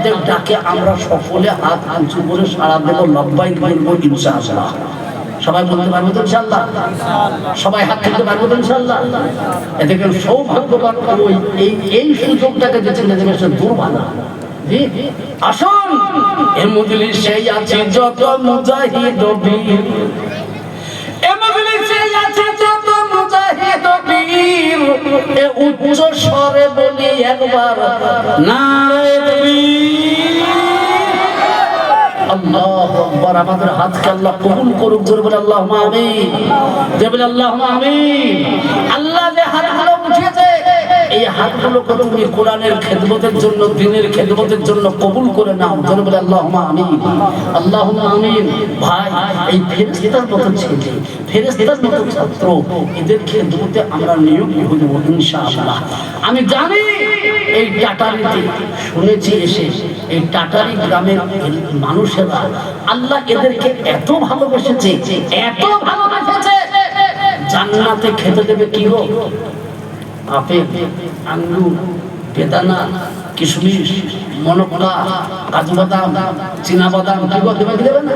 তাদের ডাকে আমরা সকলে হাত উঁচু করে সারা দেবো লব্বাই বলব ইনশাআল্লাহ। সবাই বলতে পারব তো ইনশাআল্লাহ? সবাই হাত তুলতে পারব তো ইনশাআল্লাহ? এদিকে সৌভাগ্যবান ওই এই এই সুযোগটাকে এর মধ্যে সেই আছে যত মুজাহিদ বীর। সেই আছে যত মুজাহিদ বীর। এ উচ্চ স্বরে বলি একবার নারে আকবার আমাদের হাতকে আল্লাহ কবুল করুক, জোরে আল্লাহ আমিন। যে আল্লাহ আমিন। আল্লাহ যে হাতগুলো উঠিয়েছে এই হাতগুলোকে তুমি কোরআনের খেদমতের জন্য, দিনের খেদমতের জন্য কবুল করে নাও। জোরে বলে আল্লাহ আমিন। আল্লাহ আমিন। ভাই, এই ফেরেস্তার মতো ছেলে ফেরেস্তার মতো ছাত্র, এদের খেদমতে আমরা নিয়োগ যাব ইনশাআল্লাহ। আমি জানি এই টাটারিতে, শুনেছি এসে, এই টাটারি গ্রামের মানুষেরা আল্লাহ এদেরকে এত ভালোবেসেছে এত ভালোবেসেছে, জান্নাতে খেতে দেবে কি গো? আপেল আঙ্গুর, বেদানা, কিশমিশ মনকড়া কাজু বাদাম চীনা বাদাম দেবে দেবে না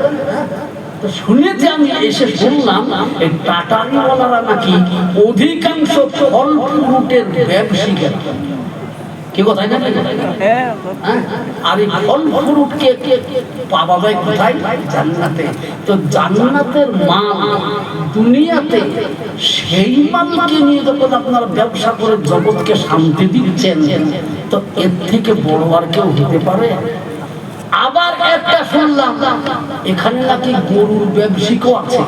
শুনেছি আমি, এসে শুনলাম, এই টাটারিওয়ালারা নাকি অধিকাংশ ফল ফ্রুটের ব্যবসায়ী। কি জানেন হ্যাঁ? আর এই ফল ফ্রুটকে পাওয়া যায় কোথায়? জান্নাতে। তো জান্নাতের মাল দুনিয়াতে সেই মালকে নিয়ে যখন আপনারা ব্যবসা করে জগৎকে শান্তি দিচ্ছেন তো এর থেকে বড় আর কেউ হতে পারে? আবার একটা শুনলাম এখানে নাকি গরুর ব্যবসায়িকও আছে।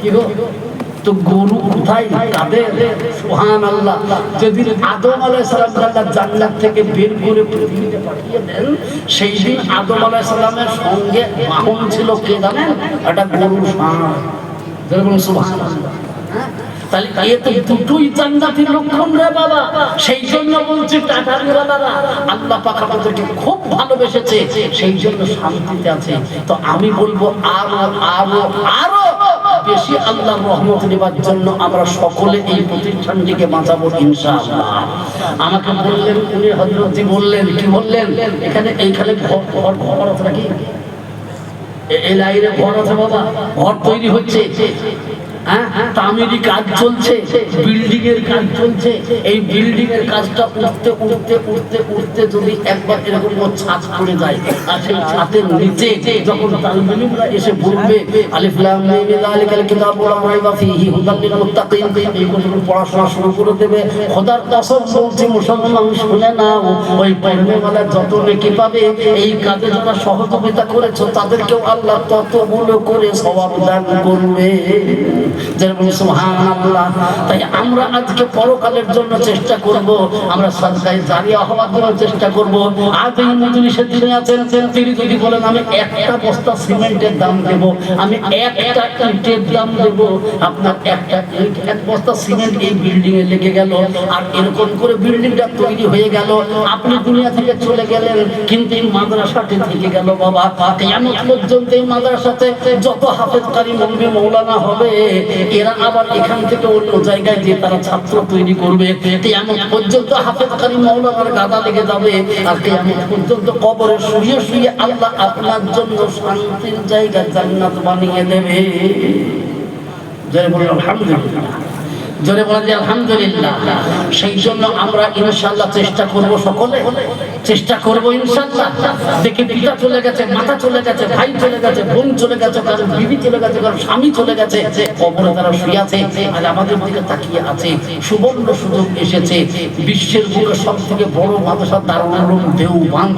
কি সেই তো দুটোই লক্ষণ রে বাবা। সেই জন্য বলছি আল্লাহ পাক খুব ভালোবেসেছে। সেই জন্য শান্তিতে আছে। তো আমি বলব আরও আরও আরও বেশি আল্লাহর রহমত নেবার জন্য আমরা সকলে এই প্রতিষ্ঠানটিকে বাঁচাবো ইনশাআল্লাহ। আমাকে বললেন, উনি হজরতি বললেন, কি বললেন? এখানে, এইখানে ঘর ঘর ঘর নাকি? এই লাইনে ঘর আছে বাবা, ঘর তৈরি হচ্ছে। পড়াশোনা শুরু করে দেবে। খোদার কসম মুসলমান শুনে নাও, ওই পড়নেওয়ালা যত নেকি পাবে, এই কাজে যারা সহযোগিতা করেছ, তাদেরকেও আল্লাহ তত ততগুলো করে সওয়াব দান করবে। তাই আমরা আজকে পরকালের জন্য চেষ্টা করব, আমরা জারিয়া হওয়ার জন্য চেষ্টা করব। আজ এই আছেন, তিনি যদি বলেন, আমি একটা বস্তা সিমেন্টের দাম দেব, আমি একটা ইটের দাম দেব। আপনার একটা এক বস্তা সিমেন্ট এই বিল্ডিং এ লেগে গেল, আর এরকম করে বিল্ডিংটা তৈরি হয়ে গেল। আপনি দুনিয়া থেকে চলে গেলেন, কিন্তু এই মাদ্রাসাটি থেকে গেল, বাবা। কেমন পর্যন্ত এই মাদ্রাসাতে যত হাফেজ কারি মৌলবি, মৌলানা হবে এরা আবার এখান থেকে অন্য জায়গায় যে তারা ছাত্র তৈরি করবে। কেমন পর্যন্ত হাফেজ কারি মৌলানার গাদা লেগে যাবে। আর কেমন পর্যন্ত কবরে শুয়ে শুয়ে আল্লাহ আপনার জন্য শান্তির জায়গা জান্নাত বানিয়ে দেবে। জয় বলুন, আলহামদুলিল্লাহ। জোরে বলা যে, আলহামদুলিল্লাহ। সেই জন্য আমরা ইনশাল্লাহ চেষ্টা করব সকলে। চেষ্টা করব ইনশাল্লাহ দেখে পিতা চলে গেছে, মাতা চলে গেছে, ভাই চলে গেছে, বোন চলে গেছে, কারও বিবি চলে গেছে, কারও স্বামী চলে গেছে, কবরে তারা শুয়ে আছে, আর আমাদের দিকে তাকিয়ে আছে, সুবর্ণ সুযোগ এসেছে, বিশ্বের বুকে সব থেকে বড় মাদ্রাসা দারুণ দেওবান।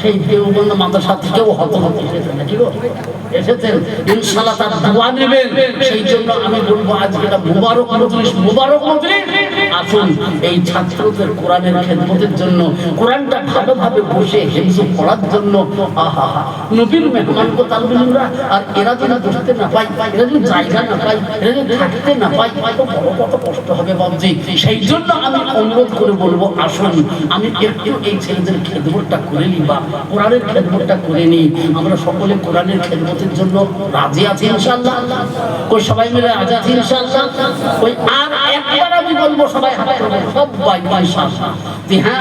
সেই দেওবান মাদ্রাসা থেকেও হতহত এসেছে নাকি এসেছেন, ইনশাআল্লাহ তার দোয়া নেবেন। সেই জন্য আমি বলব, আজকে এটা মুবারক মজলিস মুবারক মজলিস। আসুন এই ছাত্রদের কোরআনের খেদমতের জন্য, কোরআনটা ভালোভাবে বসে হিফজ পড়ার জন্য। আহা, নবীর মেহমান আর এরা বসতে না পায়, এরা জায়গা না পায়, এরা থাকতে না বড় কত কষ্ট হবে বাবজি সেই জন্য আমি অনুরোধ করে বলব, আসুন, আমি একটু এই ছেলেদের খেদমতটা করে নিই বা কোরআনের খেদমতটা করে নিই। আমরা সকলে কোরআনের খেদমতের জন্য রাজি আছি ইনশাআল্লাহ। কই সবাই মিলে রাজি আছি ইনশাআল্লাহ? ওই আর একবার আমি বলব সবাই হ্যাঁ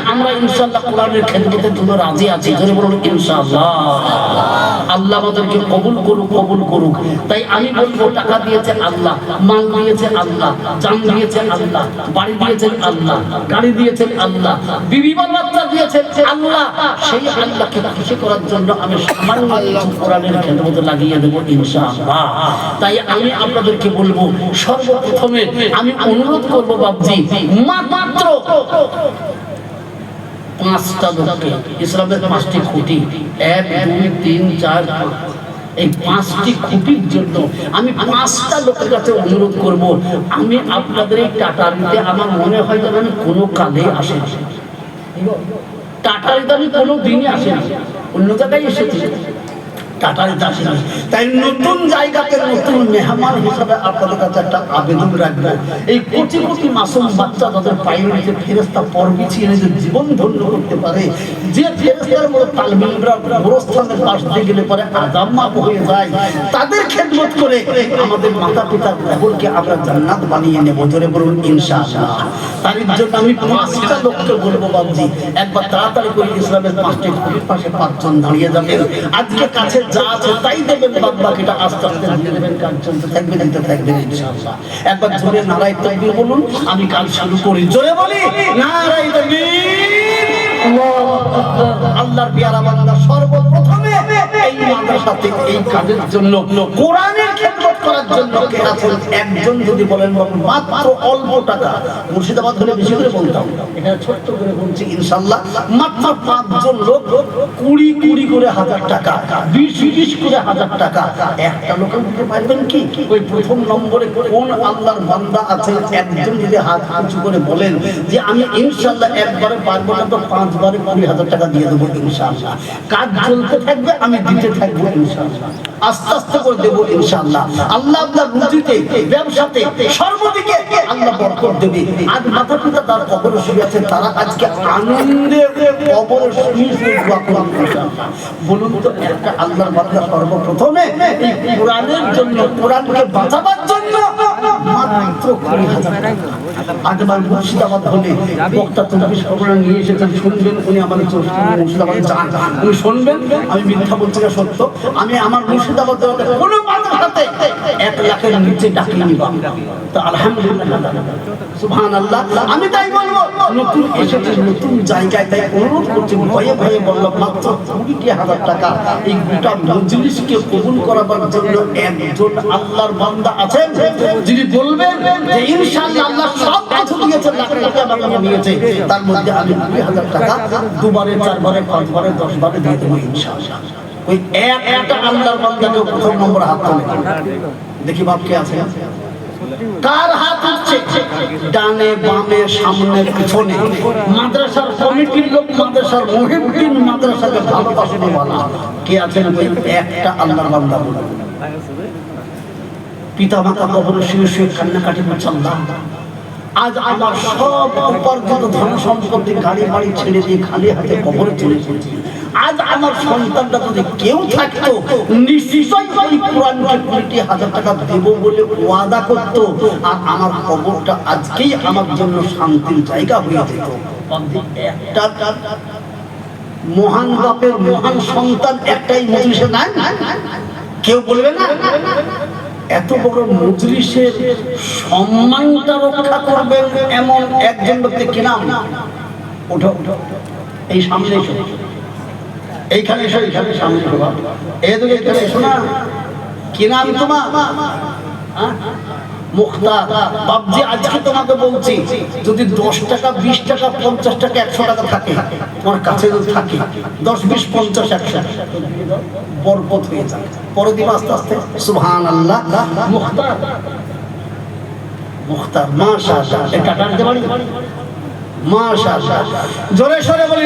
তাই আমি তাই আমি আপনাদেরকে বলব সর্বপ্রথমে আমি অনুরোধ করব বাবজি মাত্র পাঁচটা লোককে, ইসলামের পাঁচটি খুঁটি। এক, দুই, তিন, চার এই পাঁচটি খুঁটির জন্য আমি পাঁচটা লোকের কাছে অনুরোধ করব, আমি আপনাদের এই টাটারিতে আমার মনে হয় যেন আমি কোনো কালে আসে টাটারিতে আমি কোনো দিনই আসি অন্য জায়গায় এসেছি। টাটারিতে আসেনি তাই নতুন জায়গাতে নতুন মেহমান হিসাবে আপনাদের কাছে একটা আবেদন রাখব। এই কোটি কোটি মাসুম বাচ্চা তাদের পায়ে ফেরেস্তা পর বিছিয়ে নিজের জীবন ধন্য করতে পারে। যে মতো গোরস্থানের পাশ দিয়ে গেলে পরে হয়ে যায়। তাদের খেদমত করে আমাদের মাতা পিতার কবরকে আমরা জান্নাত বানিয়ে নেব বলুন, ইনশাআল্লাহ। তার জন্য আমি পাঁচটা লোককে বলব, বাবজি। একবার তাড়াতাড়ি করে ইসলামের পাঁচটি পাশে পাঁচজন দাঁড়িয়ে যাবেন। আজকে কাছে যা আছে তাই দেবেন বাদ আস্তে আস্তে দিয়ে দেবেন কাজ চলতে থাকবে, দিতে ইনশাআল্লাহ। একবার জোরে নারাই তাকবীর বলুন, আমি কাল শুরু করি। জোরে বলি তাকবীর! আল্লাহর পেয়ারা বান্দা সর্বপ্রথমে এই মাদ্রাসাতে এই কাজের জন্য, কোরআনের খেদমত করার জন্য কে আছেন একজন যদি বলেন মাত্র অল্প টাকা। মুর্শিদাবাদ বেশি করে বলতাম। এটা ছোট্ট করে বলছি মাত্র পাঁচজন লোক কুড়ি কুড়ি করে হাজার টাকা, বিশ বিশ করে হাজার টাকা। একটা লোকের পারবেন কি? ওই প্রথম নম্বরে কোন আল্লাহর বান্দা আছে? একজন যদি হাত উঁচু করে বলেন যে, আমি ইনশাল্লাহ একবারে পারব না, তো পাঁচবারে কুড়ি হাজার টাকা দিয়ে দেবো ইনশাল্লাহ কাজ চলতে থাকবে, আমি দিতে থাকব ইনশাল্লাহ আস্তে আস্তে করে দেবো ইনশাল্লাহ আল্লাহ আপনার রুজিতে, ব্যবসাতে, সর্বদিকে আল্লাহ বরকত দেবে। আজ মাথা পিতা তার কবরে শুয়ে আছে তারা আজকে আনন্দে কবরে শুয়ে ইনশাআল্লাহ। বলুন তো, একটা আল্লাহর বান্দা সর্বপ্রথমে এই কোরআনের জন্য, কোরআনকে বাঁচাবার জন্য মাত্র কুড়ি হাজার টাকা। আগেবার মুর্শিদাবাদ হলে বক্তা চব্বিশ পরগনা নিয়ে এসেছেন শুনবেন উনি আমার মুর্শিদাবাদ যান উনি শুনবেন? আমি মিথ্যা বলছি না সত্য। আমি আমার মুর্শিদাবাদ কোনো মাদ্রাসাতে এক লাখের নিচে ডাকিনি তো আলহামদুলিল্লাহ সুবহান আল্লাহ আমি তাই বলব নতুন এসেছে নতুন জায়গায় তাই অনুরোধ করছি ভয়ে ভয়ে বললাম মাত্র কুড়িটি হাজার টাকা এই গোটা মজলিসকে কবুল করাবার জন্য একজন আল্লাহর বান্দা আছেন। যিনি বলবেন তার হাত দেখি বাপ কে আছে? কার হাত উঠছে? ডানে, বামে, সামনে, পিছনে। মাদ্রাসার কমিটির লোক, মাদ্রাসার মহিউদ্দিন মাদ্রাসাকে ভালোবাসে বলা কে আছেন ওই একটা আল্লাহর বান্দা বলুন। পিতা মাতা কবর শুয়ে শুয়ে কান্নাকাটি আল্লাহ। আজ আমার সব উপার্জিত ধন সম্পত্তি গাড়ি বাড়ি ছেড়ে দিয়ে খালি হাতে কবরে চলে আজ আমার সন্তানটা যদি কেউ থাকতো, নিশ্চয়ই ওই কোরআনকে কুড়িটি হাজার টাকা দেবো বলে ওয়াদা করতো, আর আমার কবরটা আজকেই আমার জন্য শান্তির জায়গা হয়ে যেত। মহান বাপের মহান সন্তান একটাই মজলিসে নাই? কেউ বলবে না? এত বড় মজলিসের সম্মানটা রক্ষা করবেন এমন একজন ব্যক্তি কি উঠো উঠো। এই সামনে এসো। এইখানে এসো, এইখানে সামনে এসো। এদিকে এখানে এসো না। কি তোমার? হ্যাঁ? মুক্তার বাবজি আজকে যদি দশ টাকা, বিশ টাকা, পঞ্চাশ টাকা, একশো টাকা থাকে, তোমার কাছে যদি থাকে, দশ, বিশ, পঞ্চাশ, একশো, বরকত হয়ে যায়। পরে দিন আস্তে আস্তে মাশা এটা টানতে পারি? মাশা জোরে সরে বলি!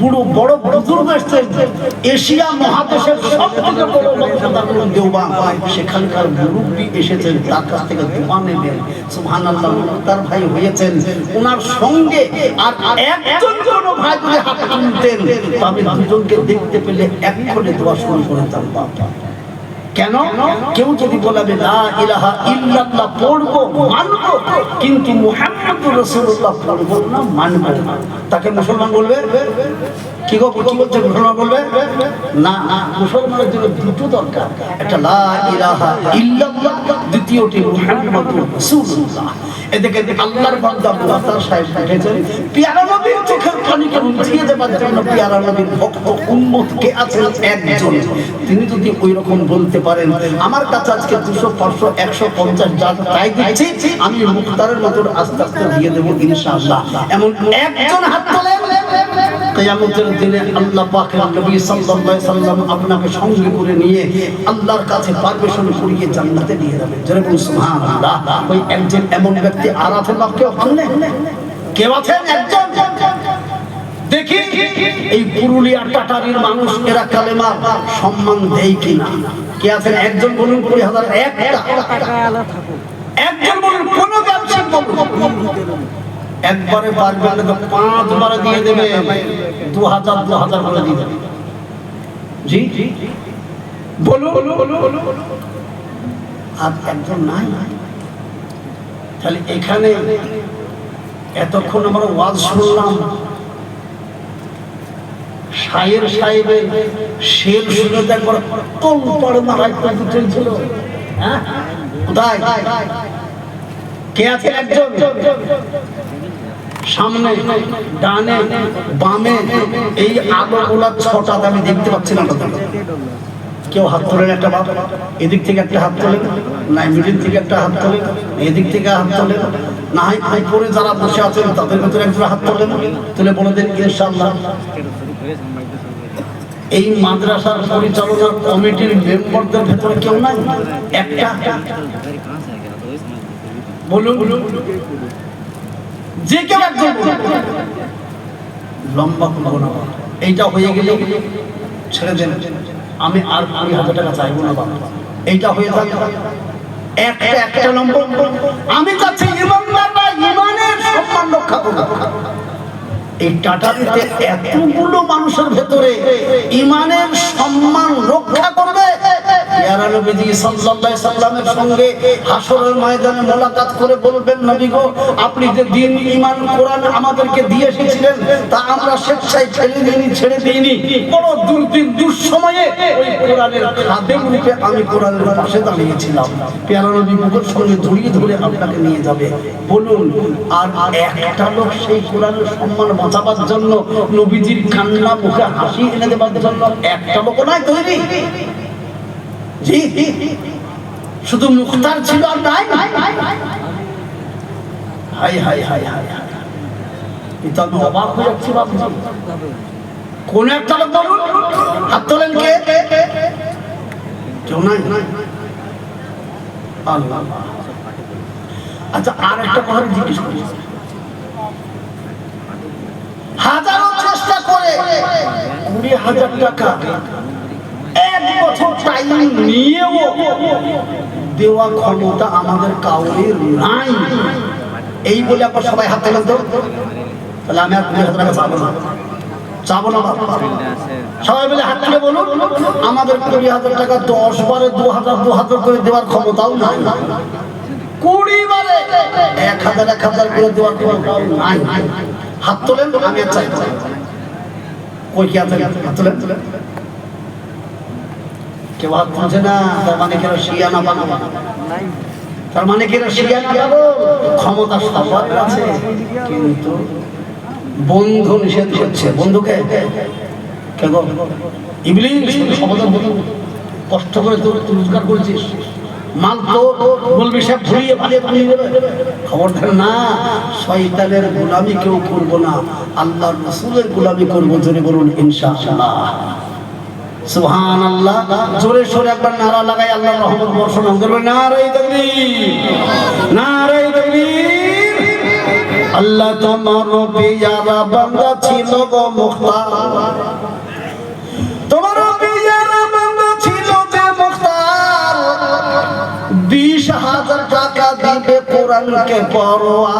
বুড়ো বড় বুজুর্গ এসছেন এশিয়া মহাদেশের সব থেকে বড় দেওবান সেখানকার মুরব্বী এসেছেন, তার কাছ থেকে দোয়া নেবেন। সুহান আল্লাহ তার ভাই হয়েছেন। ওনার সঙ্গে আর একজন ভাই হাত তবে দুজনকে দেখতে পেলে এক করে দোয়া শুরু করে দিতাম কেন? কেউ যদি বলে আমি লা ইলাহা ইল্লাল্লাহ পড়ব, মানবো। কিন্তু রাসূলুল্লাহ পড়ব না, মানবো। তাকে মুসলমান বলবে? কি গো, কি বলছে? মুসলমান বলবে? না মুসলমানের জন্য দুটো দরকার। একটা, লা ইলাহা ইল্লাল্লাহ দ্বিতীয়টি, মুহাম্মদুর রাসূলুল্লাহ এদিকে আল্লাহর বান্দা আল্লাহ সাহেব পিয়ারা দেবার জন্য নবীর ভক্ত উম্মত কে আছেন একজন। তিনি যদি ওই রকম বলতে পারেন, আমার কাছে আজকে দুশো, পাঁচশো, একশো, পঞ্চাশ যা তাই দিচ্ছি, আমি মুক্তারের মতন আস্তে আস্তে দিয়ে ইনশাআল্লাহ। এমন একজন হাত তোলে কিয়ামতের দিনে আল্লাহ নবী সাল্লাল্লাহু আলাইহি আপনাকে সঙ্গে করে নিয়ে আল্লাহর কাছে পারমিশন করিয়ে জান্নাতে নিয়ে যাবে জোরে বলুন, সুবহানাল্লাহ। ওই একজন এমন ব্যক্তি আর আছেন না কেউ কেউ আছেন একজন? দেখি এই পুরুলিয়া টাটারির মানুষ, এরা কালেমা সম্মান দেয় কিনা? কে আছেন? একজন বলুন কুড়ি হাজার একটা। একজন বলুন, কোন ব্যবসা একবারে দিয়ে দেবে। দু হাজার দু হাজার করে দিয়ে দেবে। জি? আর একজন নাই। তাহলে এখানে এতক্ষণ আমরা ওয়াজ শুনলাম। শায়ের সাহেবের শের শুনে একবার কল পড়ে মারাই কিন্তু চলছিল হ্যাঁ? কে আছে একজন? সামনে, ডানে, বামে, এই আলোগুলা ছটা আমি দেখতে পাচ্ছি না। কেউ হাত তোলেন একটা বাপ? এদিক থেকে একটা হাত তোলেন। না মিডিল থেকে একটা হাত তোলেন। এদিক থেকে হাত তোলেন। না হয় হাই করে যারা বসে আছেন, তাদের ভেতরে একজন হাত তোলেন। তুলে বলে দেন, ইনশাআল্লাহ। এই মাদ্রাসার পরিচালনা কমিটির মেম্বারদের ভেতরে কেউ নাই? একটা? বলুন। যে কেউ একজন লম্বা করব না এইটা হয়ে গেলে ছেড়ে দেন। আমি আর হাজার টাকা চাইব না বাবা এইটা হয়ে থাকে একটা একটা নম্বর আমি চাচ্ছি ইমানের সম্মান রক্ষা করব এই টাটারিতে এতগুলো মানুষের ভেতরে ইমানের সম্মান রক্ষা করবে? ইয়ারা নবীজি সাল্লাল্লাহু সাল্লামের সঙ্গে হাসরের ময়দানে মোলাকাত করে বলবেন, নবী গো, আপনি যে দিন ঈমান, কোরআন আমাদেরকে দিয়ে এসেছিলেন, তা আমরা স্বেচ্ছায় ছেড়ে দিইনি ছেড়ে দিইনি। বড় দুর্দিন, দুঃসময়ে ওই কোরআনের খাদেম রূপে আমি কোরআনের পাশে দাঁড়িয়েছিলাম। পেয়ারা নবী মুখের সঙ্গে জড়িয়ে ধরে আপনাকে নিয়ে যাবে। বলুন, আর একটা লোক সেই কোরআনের সম্মান বাঁচাবার জন্য নবীজির কান্না মুখে হাসি এনে দেবার জন্য একটা লোক নাই তৈরি। শুধু মুখতার ছিল আর নাই? হাই হাই হাই হাই আচ্ছা আর একটা কথা হাজারো চেষ্টা করে কুড়ি হাজার টাকা বছর দেওয়া ক্ষমতা আমাদের কাউরের নাই। এই বলে আপনার সবাই হাত তোলেন তো। তাহলে আমি আর টাকা চাবো না। সবাই মিলে আমাদের কুড়ি হাজার টাকা দশ বারে, দু হাজার দু হাজার করে দেওয়ার ক্ষমতাও নাই। কুড়ি বারে এক হাজার এক হাজার করে দেওয়ার হাত তোলেন, আমি চাই। কই কেউ হাত না তার মানে কেন শিয়ানা বানাবো তার মানে কেন শিয়ানা বানাবো ক্ষমতা সবার আছে কিন্তু বন্ধু নিষেধ করছে। বন্ধুকে? ক্ষমতা কষ্ট করে তোর তুই রোজগার করেছিস। মাল তো বলবি সব ভুলিয়ে ভালিয়ে পালিয়ে দেবে খবরদার না শয়তানের গোলামি কেউ করব না। আল্লাহর রসুলের গোলামি করব জোরে বলুন ইনশাআল্লাহ। সুবহান আল্লাহ জোরে সোরে একবার নারা লাগাই আল্লাহ রহমত বর্ষণ করবে নারাই তাকবীর নারাই তাকবীর। আল্লাহ তোমার পেয়ারা বান্দা ছিল গো মুখতার। তোমার পেয়ারা বান্দা ছিল যে মুখতার। বিশ হাজার টাকা দিবে কোরআনকে পড়োয়া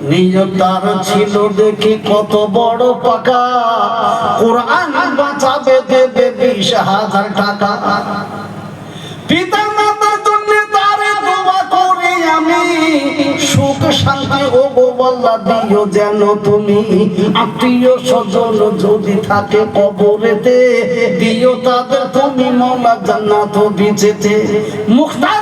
নিয়তার ছিল দেখি কত বড় পাকা। কোরআন বাঁচাবে দেবে বিশ হাজার টাকা। পিতা মাতার জন্য তারে দোয়া করি আমি। সুখ, শান্তি ও গোবল্লা দিও যেন তুমি। আত্মীয় স্বজন যদি থাকে কবরেতে, দিও তাদের তুমি মৌলা জান্নাত বিচেতে। মুখতারের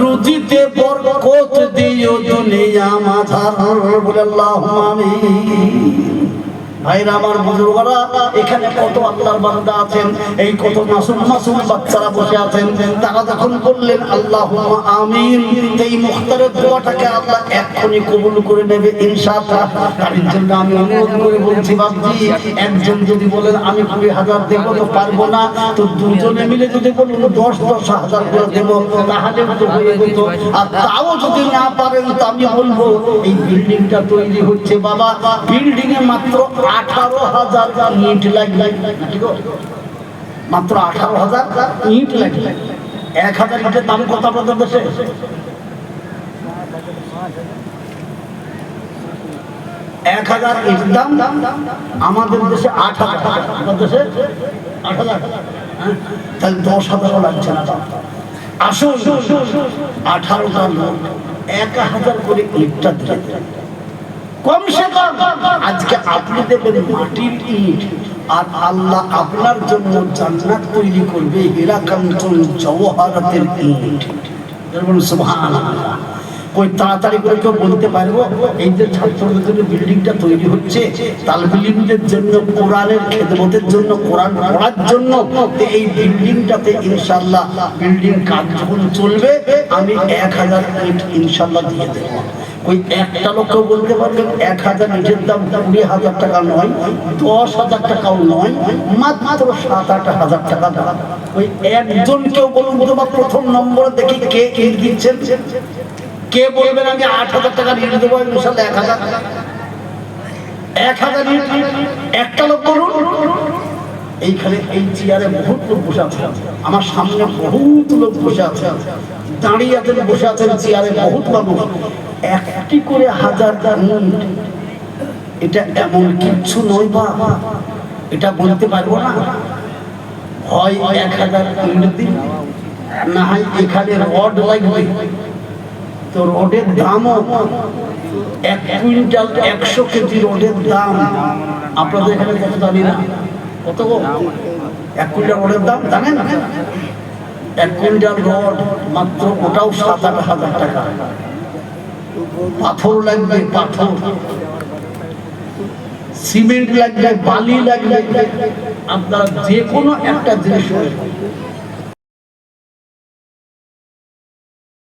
রুজিতে বরকত দিও দুনিয়া মাঝার। বলে আল্লাহু আমিন। ভাইরা আমার বুজুর্গরা, এখানে কত আল্লাহর বান্দা আছেন, এই কত মাসুম মাসুম বাচ্চারা বসে আছেন, তারা যখন বললেন আল্লাহ আমিন এই মুখতারের দোয়াটাকে আল্লাহ এক্ষুনি কবুল করে নেবে, ইনশাআল্লাহ। তার জন্য আমি অনুরোধ করে বলছি বাবজি একজন যদি বলেন, আমি কুড়ি হাজার দেবো তো পারব না তো দুজনে মিলে যদি বলুন, দশ দশ হাজার করে দেবো তাহলে তো হয়ে যেত। আর তাও যদি না পারেন, তো আমি বলব, এই বিল্ডিংটা তৈরি হচ্ছে, বাবা বিল্ডিং এ মাত্র আঠারো হাজার ইট মাত্র আঠারো হাজার ইট এক হাজার ইটের দাম কত আপনাদের দেশে? এক হাজার ইটের দাম আমাদের দেশে আট হাজার। আমাদের দেশে আট হাজার? তাহলে দশ হাজারও লাগছে না আসুন আঠারোটা লোক এক হাজার করে ইটটা দিলে কমসে কম আজকে আপনি দেবেন মাটির ইট, আর আল্লাহ আপনার জন্য জান্নাত তৈরি করবে হীরা কাঞ্চন জওহারাতের ইট। সুবহানাল্লাহ। কই, তাড়াতাড়ি করে কেউ বলতে পারব? এই যে ছাত্রদের জন্য বিল্ডিংটা তৈরি হচ্ছে তালবিলিমদের জন্য, কোরআনের খেদমতের জন্য, কোরআন পড়ার জন্য এই বিল্ডিংটাতে ইনশাল্লাহ বিল্ডিং কাজ যখন চলবে। আমি এক হাজার ইট ইনশাল্লাহ দিয়ে দেবো। ওই একটা লোকও বলতে পারবেন এক হাজার ইটের দাম কুড়ি হাজার টাকা নয়, দশ হাজার টাকাও নয়, মাত্র সাত আট হাজার টাকা দাম। ওই একজন কেউ বলুন বা প্রথম নম্বরে দেখি কে ইট দিচ্ছেন। কে বলবেন, আমি আট হাজার টাকা ইট দেবো ইনশাল্লাহ এক হাজার। এক হাজার একটা লোক বলুন। এইখানে এই চেয়ারে বহুত লোক বসে আছে। আমার সামনে বহুত লোক বসে আছে। দাঁড়িয়ে আছেন, বসে আছেন চেয়ারে বহুত মানুষ। একটি করে হাজার ইট এটা এমন কিচ্ছু নয় বা। এটা বলতে পারব না। হয় এক হাজার ইট দিন, না হয় এখানে রড লাগবে। তো রডের দামও এক কুইন্টাল একশো কেজি রডের দাম। আপনাদের এখানে কত জানি না কত এক কুইন্টাল রডের দাম, জানেন? এক কুইন্টাল রড মাত্র ওটাও সাত আট হাজার টাকা। পাথর লাগবে, পাথর। সিমেন্ট লাগবে, বালি লাগবে। আপনারা যে কোনো একটা জিনিস